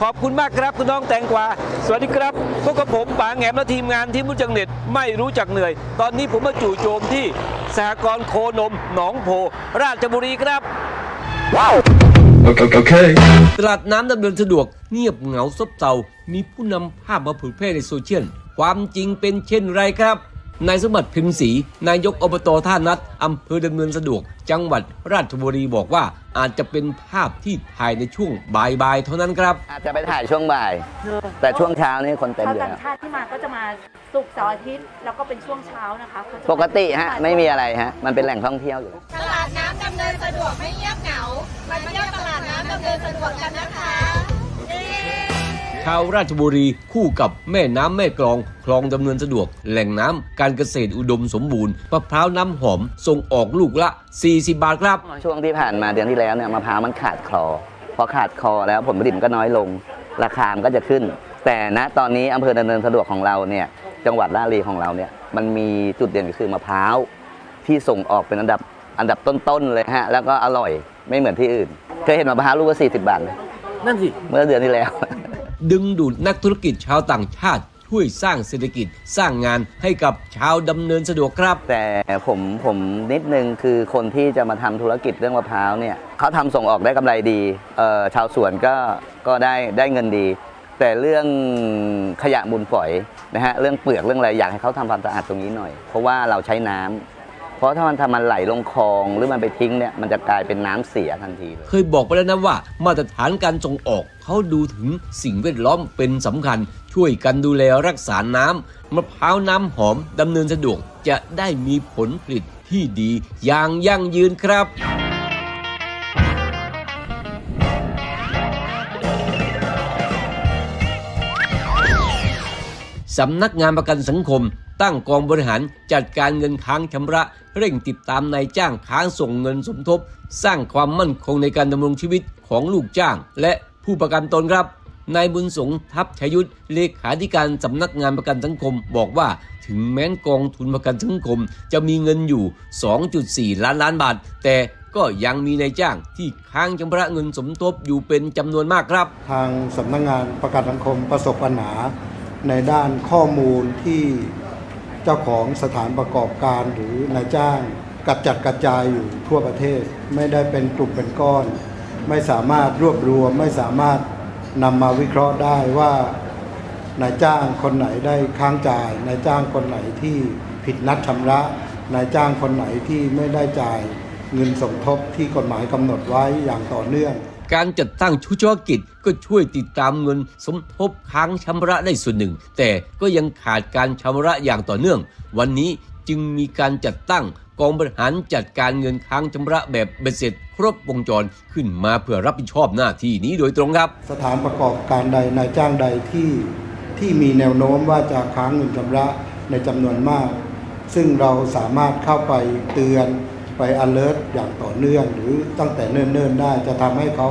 ขอบคุณมากครับ คุณน้องแตงกวา สวัสดีครับพวกกับผมป๋าแหงมและทีมงานที่รู้จักเน็ตไม่รู้จักเหนื่อย ตอนนี้ผมมาจู่โจมที่สหกรณ์โคนมหนองโพ ราชบุรีครับ Okay. okay. ตลาดน้ำดำเนินสะดวกเงียบเหงาซบเซามีผู้นำภาพมาเผยแพร่ในโซเชียลความจริงเป็นเช่นไรครับ นายสมบัติพิมพ์ศรีนายกอบตท่านัดอำเภอดำเนินสะดวก จังหวัดราชบุรีบอกว่าอาจจะเป็นภาพที่ถ่ายในช่วงบ่ายๆเท่านั้นครับ อาจจะไปถ่ายช่วงบ่าย แต่ช่วงเช้านี่คนเต็มชาวอยู่ต่างแล้วชาติที่มาก็จะมาศุกร์เสาร์อาทิตย์แล้วก็เป็นช่วงเช้านะคะเขาจมาปกติฮะ ไม่มีอะไรฮะ มันเป็นแหล่งท่องเที่ยวอยู่แล้วตลาดน้ำดำเนินสะดวกไม่เงียบเหงามาเที่ยวตลาดน้ำดำเนินสะดวกกันนะคะเย้ ชาวราชบุรีคู่กับแม่น้ำแม่กลอง คลองดำเนินสะดวก แหล่งน้ำการเกษตรอุดมสมบูรณ์มะพร้าวน้ำหอมส่งออกลูกละ 40 บาทครับ ช่วงที่ผ่านมาเดือนที่แล้วเนี่ยมะพร้าวมันขาดคลอพอขาดคลอแล้วผลผลิตมันก็น้อยลง ราคามันก็จะขึ้น แต่ณตอนนี้อำเภอดำเนินสะดวกของเราเนี่ยจังหวัดราชบุรีของเราเนี่ยมันมีจุดเด่นก็คือมะพร้าวที่ส่งออกเป็นอันดับอันดับต้นๆเลยฮะแล้วก็อร่อยไม่เหมือนที่อื่น เคยเห็นมะพร้าวลูกละ40 บาทไหมนั่นสิ เมื่อเดือนที่แล้ว ดึงดูดนักธุรกิจชาวต่างชาติ ช่วยสร้างเศรษฐกิจสร้างงานให้กับชาวดำเนินสะดวกครับ แต่ผมผมนิดนึงคือคนที่จะมาทำธุรกิจเรื่องมะพร้าวเนี่ยเขาทำส่งออกได้กำไรดีเอ่อชาวสวนก็ก็ได้ได้เงินดี แต่เรื่องขยะมูลฝอยนะฮะเรื่องเปลือกเรื่องอะไรอยากให้เขาทำความสะอาดตรงนี้หน่อย เพราะว่าเราใช้น้ำ เพราะถ้ามันทำมันไหลลงคลองหรือมันไปทิ้งเนี่ยมันจะกลายเป็นน้ำเสียทันทีเลยเคยบอกไปแล้วนะว่า มาตรฐานการส่งออกเขาดูถึงสิ่งแวดล้อมเป็นสำคัญ ช่วยกันดูแลรักษาน้ำมะพร้าวน้ำหอมดำเนินสะดวกจะได้มีผลผลิตที่ดีอย่างยั่งยืนครับสำนักงานประกันสังคม ตั้งกองบริหารจัดการเงินค้างชำระ เร่งติดตามนายจ้างค้างส่งเงินสมทบ สร้างความมั่นคงในการดำรงชีวิตของลูกจ้าง และผู้ประกันตนครับนายบุญสงทัพชยุทธเลขาธิการสำนักงานประกันสังคม บอกว่าถึงแม้นกองทุนประกันสังคม จะมีเงินอยู่ 2.4 ล้านล้านบาท แต่ก็ยังมีนายจ้างที่ค้างชำระเงินสมทบอยู่เป็นจำนวนมากครับ ทางสำนักงงานประกันสังคมประสบปัญหาในด้านข้อมูลที่ จ้าของสถานประกอบการหรือนายจ้างกระจัดกระจายอยู่ทั่วประเทศ ไม่ได้เป็นกลุ่มเป็นก้อน ไม่สามารถรวบรวม ไม่สามารถนำมาวิเคราะห์ได้ว่านายจ้างคนไหนได้ค้างจ่ายนายจ้างคนไหนที่ผิดนัดชำระนายจ้างคนไหนที่ไม่ได้จ่ายเงินสมทบที่กฎหมายกำหนดไว้อย่างต่อเนื่อง การจัดตั้งชุดเฉพาะกิจก็ช่วยติดตามเงินสมทบค้างชำระได้ส่วนหนึ่ง แต่ก็ยังขาดการชำระอย่างต่อเนื่อง วันนี้จึงมีการจัดตั้งกองบริหารจัดการเงินค้างชำระแบบเบ็ดเสร็จ ครบวงจรขึ้นมาเพื่อรับผิดชอบหน้าที่นี้โดยตรงครับ สถานประกอบการใดนายจ้างใดที่ที่มีแนวโน้มว่าจะค้างเงินชำระในจำนวนมาก ซึ่งเราสามารถเข้าไปเตือน ไป alert อย่างต่อเนื่อง หรือตั้งแต่เนิ่นๆได้ จะทำให้เขา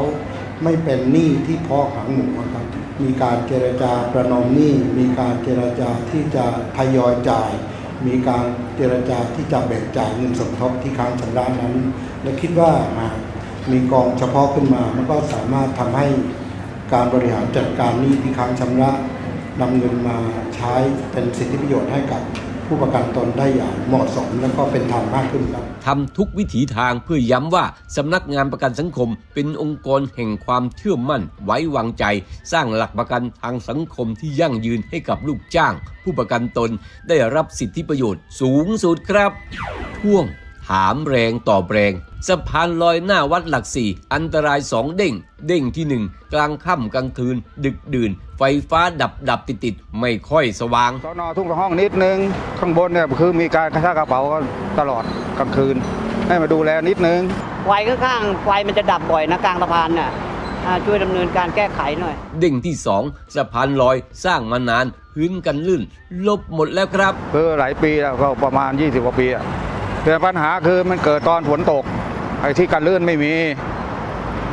ไม่เป็นหนี้ที่พอกหางหมูครับมีการเจรจาประนอมหนี้ มีการเจรจาที่จะทยอยจ่าย มีการเจรจาที่จะแบ่งจ่ายเงินสมทบที่ค้างชำระนั้น และคิดว่าหามีกองเฉพาะขึ้นมามันก็สามารถทำให้การบริหารจัดการหนี้ที่ค้างชำระนำเงินมาใช้เป็นสิทธิประโยชน์ให้กับ ผู้ประกันตนได้อย่างเหมาะสมและก็เป็นธรรมมากขึ้นครับทำทุกวิถีทางเพื่อย้ำว่าสำนักงานประกันสังคม เป็นองค์กรแห่งความเชื่อมั่น ไว้วางใจ สร้างหลักประกันทางสังคมที่ยั่งยืนให้กับลูกจ้าง ผู้ประกันตนได้รับสิทธิประโยชน์สูงสุดครับช่วง ถามแรงตอบแรงสะพานลอยหน้าวัดหลักสี่อันตรายสองเด้ง เด้งที่หนึ่งกลางค่ำกลางคืน ดึกดื่น ไฟฟ้าดับดับติดติดๆไม่ค่อยสว่างสอนอทุ่งละห้องนิดนึง ข้างบนเนี่ยคือมีการกระชากกระเป๋ากันตลอดกลางคืน ให้มาดูแลนิดนึงไฟข้างๆไฟมันจะดับบ่อยนะกลางสะพานน่ะอ่าช่วยดำเนินการแก้ไขหน่อย เด้งที่สองสะพานลอยสร้างมานานพื้นกันลื่น ลบหมดแล้วครับคือหลายปีแล้วก็ประมาณ 20กว่าปีอะ แต่ปัญหาคือมันเกิดตอนฝนตก ไอ้ที่กันลื่นไม่มี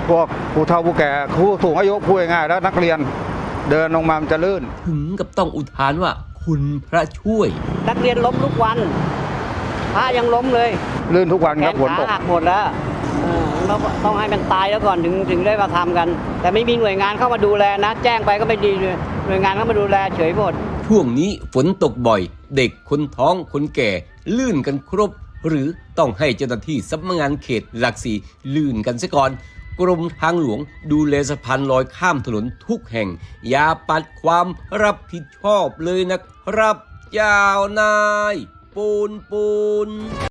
พวกผู้เฒ่าผู้แก่ผู้สูงอายุพูดง่ายๆแล้วนักเรียนเดินลงมามันจะลื่น ถึงกับต้องอุทานว่า คุณพระช่วย นักเรียนล้มทุกวันพระยังล้มเลย ลื่นทุกวันแขครับนฝนขาตกหักหมดแล้วเออต้องต้องให้มันตายแล้วก่อนถึงถึงได้มาทำกัน แต่ไม่มีหน่วยงานเข้ามาดูแลนะ แจ้งไปก็ไม่ดีเลยหน่วยงานเข้ามาดูแลเฉยหมดช่วงนี้ฝนตกบ่อย เด็กคนท้องคนแก่ ลื่นกันครบ หรือต้องให้เจ้าหน้าที่สำนักงานเขตหลักสี่ลื่นกันซะก่อน กรมทางหลวงดูแลสะพานลอยข้ามถนนทุกแห่ง อย่าปัดความรับผิดชอบเลยนะครับยาวนาย ปูนปูน